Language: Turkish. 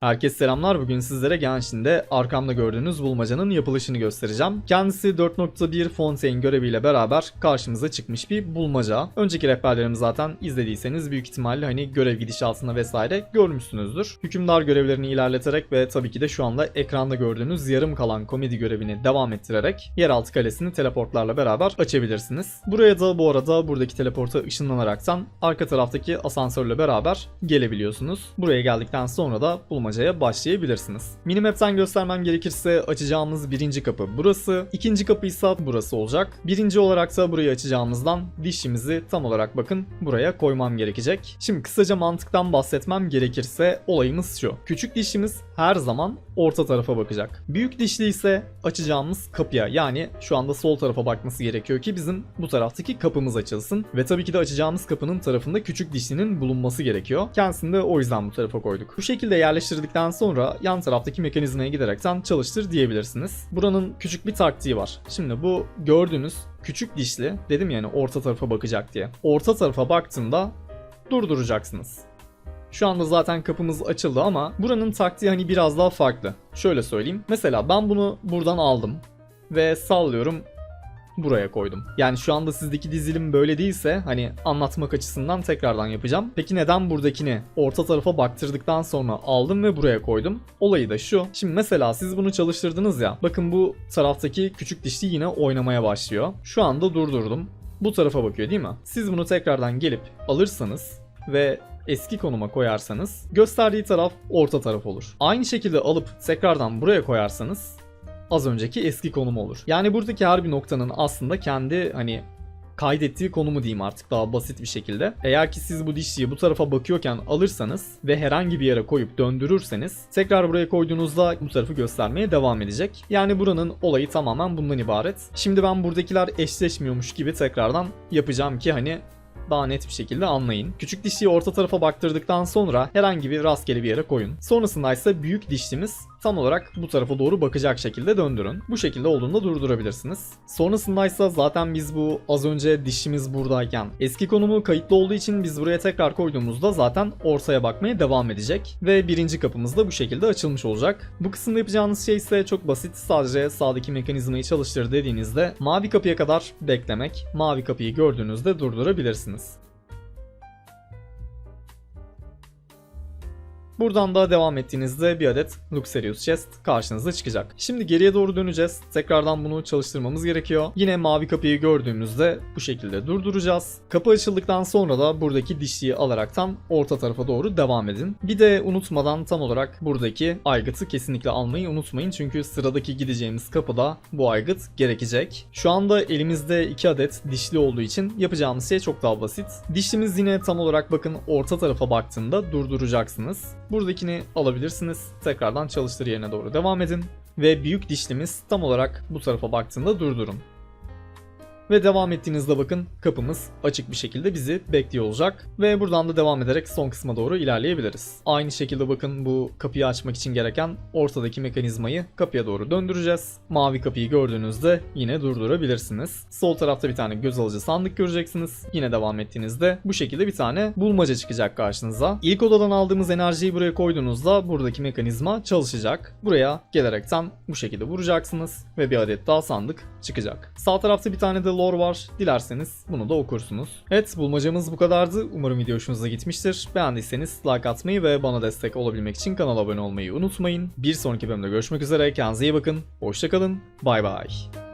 Herkese selamlar. Bugün sizlere Genshin'de arkamda gördüğünüz bulmacanın yapılışını göstereceğim. Kendisi 4.1 Fontaine göreviyle beraber karşımıza çıkmış bir bulmaca. Önceki rehberlerimi zaten izlediyseniz büyük ihtimalle hani görev gidişatını vesaire görmüşsünüzdür. Hükümdar görevlerini ilerleterek ve tabii ki de şu anda ekranda gördüğünüz yarım kalan komedi görevini devam ettirerek yeraltı kalesini teleportlarla beraber açabilirsiniz. Buraya da bu arada buradaki teleporta ışınlanaraktan arka taraftaki asansörle beraber gelebiliyorsunuz. Buraya geldikten sonra da bulmacaya başlayabilirsiniz. Minimap'ten göstermem gerekirse açacağımız birinci kapı burası. ikinci kapı ise burası olacak. Birinci olarak da burayı açacağımızdan dişimizi tam olarak bakın buraya koymam gerekecek. Şimdi kısaca mantıktan bahsetmem gerekirse olayımız şu. Küçük dişimiz her zaman orta tarafa bakacak. Büyük dişli ise açacağımız kapıya yani şu anda sol tarafa bakması gerekiyor ki bizim bu taraftaki kapımız açılsın. Ve tabii ki de açacağımız kapının tarafında küçük dişlinin bulunması gerekiyor. Kendisini de o yüzden bu tarafa koyduk. Bu şekilde yerleştirdikten sonra yan taraftaki mekanizmaya giderekten çalıştır diyebilirsiniz. Buranın küçük bir taktiği var. Şimdi bu gördüğünüz küçük dişli dedim yani orta tarafa bakacak diye. Orta tarafa baktığında durduracaksınız. Şu anda zaten kapımız açıldı ama buranın taktiği hani biraz daha farklı. Şöyle söyleyeyim. Mesela ben bunu buradan aldım ve sallıyorum buraya koydum. Yani şu anda sizdeki dizilim böyle değilse hani anlatmak açısından tekrardan yapacağım. Peki neden buradakini orta tarafa baktırdıktan sonra aldım ve buraya koydum? Olayı da şu. Şimdi mesela siz bunu çalıştırdınız ya. Bakın bu taraftaki küçük dişli yine oynamaya başlıyor. Şu anda durdurdum. Bu tarafa bakıyor değil mi? Siz bunu tekrardan gelip alırsanız ve eski konuma koyarsanız gösterdiği taraf orta taraf olur. Aynı şekilde alıp tekrardan buraya koyarsanız az önceki eski konum olur. Yani buradaki her bir noktanın aslında kendi hani kaydettiği konumu diyeyim artık daha basit bir şekilde. Eğer ki siz bu dişliyi bu tarafa bakıyorken alırsanız ve herhangi bir yere koyup döndürürseniz tekrar buraya koyduğunuzda bu tarafı göstermeye devam edecek. Yani buranın olayı tamamen bundan ibaret. Şimdi ben buradakiler eşleşmiyormuş gibi tekrardan yapacağım ki hani daha net bir şekilde anlayın. Küçük dişliyi orta tarafa baktırdıktan sonra herhangi bir rastgele bir yere koyun. Sonrasında ise büyük dişlimiz tam olarak bu tarafa doğru bakacak şekilde döndürün. Bu şekilde olduğunda durdurabilirsiniz. Sonrasında ise zaten biz bu az önce dişimiz buradayken eski konumu kayıtlı olduğu için biz buraya tekrar koyduğumuzda zaten ortaya bakmaya devam edecek. Ve birinci kapımız da bu şekilde açılmış olacak. Bu kısımda yapacağınız şey ise çok basit. Sadece sağdaki mekanizmayı çalıştır dediğinizde mavi kapıya kadar beklemek. Mavi kapıyı gördüğünüzde durdurabilirsiniz. Buradan da devam ettiğinizde bir adet Luxurious Chest karşınıza çıkacak. Şimdi geriye doğru döneceğiz. Tekrardan bunu çalıştırmamız gerekiyor. Yine mavi kapıyı gördüğümüzde bu şekilde durduracağız. Kapı açıldıktan sonra da buradaki dişliği alaraktan orta tarafa doğru devam edin. Bir de unutmadan tam olarak buradaki aygıtı kesinlikle almayı unutmayın. Çünkü sıradaki gideceğimiz kapıda bu aygıt gerekecek. Şu anda elimizde 2 adet dişli olduğu için yapacağımız şey çok daha basit. Dişlimiz yine tam olarak bakın orta tarafa baktığında durduracaksınız. Buradakini alabilirsiniz. Tekrardan çalıştır yerine doğru devam edin. Ve büyük dişlimiz tam olarak bu tarafa baktığında durdurun. Ve devam ettiğinizde bakın kapımız açık bir şekilde bizi bekliyor olacak. Ve buradan da devam ederek son kısma doğru ilerleyebiliriz. Aynı şekilde bakın bu kapıyı açmak için gereken ortadaki mekanizmayı kapıya doğru döndüreceğiz. Mavi kapıyı gördüğünüzde yine durdurabilirsiniz. Sol tarafta bir tane göz alıcı sandık göreceksiniz. Yine devam ettiğinizde bu şekilde bir tane bulmaca çıkacak karşınıza. İlk odadan aldığımız enerjiyi buraya koyduğunuzda buradaki mekanizma çalışacak. Buraya gelerekten bu şekilde vuracaksınız ve bir adet daha sandık çıkacak. Sağ tarafta bir tane de lore var. Dilerseniz bunu da okursunuz. Evet bulmacamız bu kadardı. Umarım video hoşunuza gitmiştir. Beğendiyseniz like atmayı ve bana destek olabilmek için kanala abone olmayı unutmayın. Bir sonraki bölümde görüşmek üzere. Kendinize iyi bakın. Hoşçakalın. Bay bay.